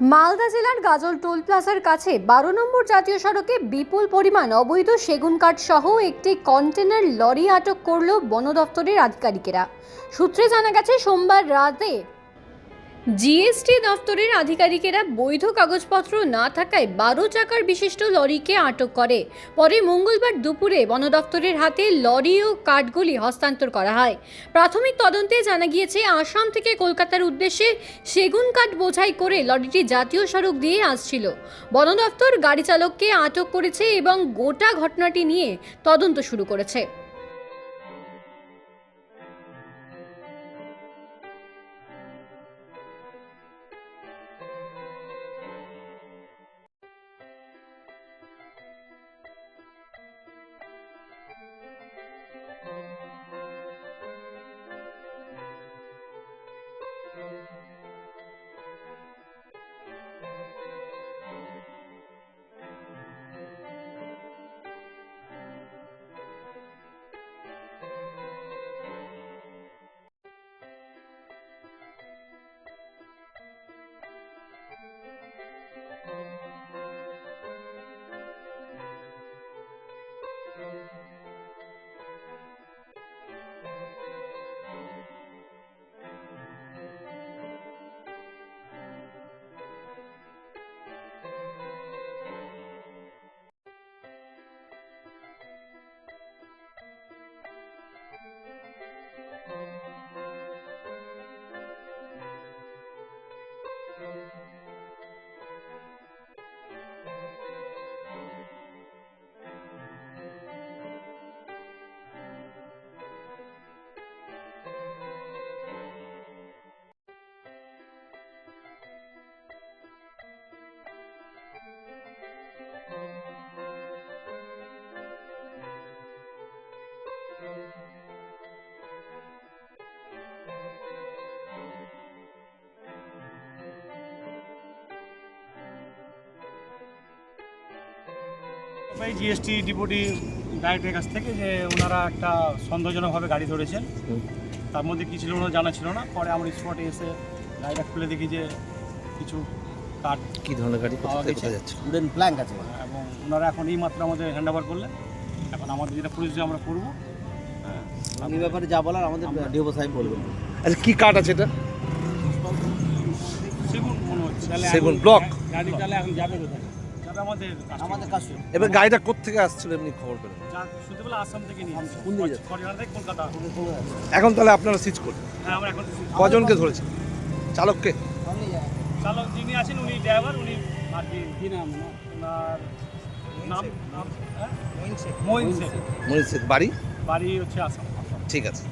মালদা জেলার গাজল টোল প্লাজার কাছে বারো নম্বর জাতীয় সড়কে বিপুল পরিমাণ অবৈধ সেগুন কাঠ সহ একটি কন্টেনার লরি আটক করল বন দফতরের আধিকারিকেরা। সূত্রে জানা গেছে, সোমবার রাতে জিএসটি দফতরের আধিকারিকেরা বৈধ কাগজপত্র না থাকায় বারো চাকার বিশিষ্ট লরিকে আটক করে। পরে মঙ্গলবার দুপুরে বন দপ্তরের হাতে লরি ও কাঠগুলি হস্তান্তর করা হয়। প্রাথমিক তদন্তে জানা গিয়েছে, আসাম থেকে কলকাতার উদ্দেশ্যে সেগুন কাঠ বোঝাই করে লরিটি জাতীয় সড়ক দিয়ে আসছিল। বন দপ্তর গাড়ি চালককে আটক করেছে এবং গোটা ঘটনাটি নিয়ে তদন্ত শুরু করেছে। পাই জিএসটি ডিপুটি ডাইরেক্টের কাছ থেকে যে ওনারা একটা সন্দেহজনকভাবে গাড়ি ধরেছেন। তার মধ্যে কী ছিল ওনার জানা ছিল না? পরে আমার স্পটে এসে গাড়িটা খুলে দেখি যে কিছু কাঠ কি ধরনের গাড়ি? পাওয়া গেছে। যাচ্ছে উডেন প্ল্যাঙ্ক আছে এবং ওনারা এখন এই মাত্র আমাদের হ্যান্ড ওভার করলেন। এখন আমাদের যেটা পুলিশ আমরা করব। হ্যাঁ। এই ব্যাপারে যা বলার আমাদের ডিওবো সাহেব বলবেন। আচ্ছা কি কাঠ আছে এটা? সেগুন মনে হচ্ছে। সেগুন, block? গাড়ি তাহলে এখন যাবে কোথায়? আমাদের আমাদের কাজ এবার গাড়িটা কোথেকে আসছিল এমনি খবর পেলেন? আসাম থেকে নিয়ে কলকাতা। এখন তাহলে আপনারা সিজ করবেন হ্যাঁ আমরা এখন কজনকে ধরেছেন? চালককে? চালক যিনি আছেন উনি ড্রাইভার উনি আর কি নাম? ওনার নাম নাম? শেখ। মনীষ শেখ, বাড়ি? বাড়ি হচ্ছে আসাম। ঠিক আছে।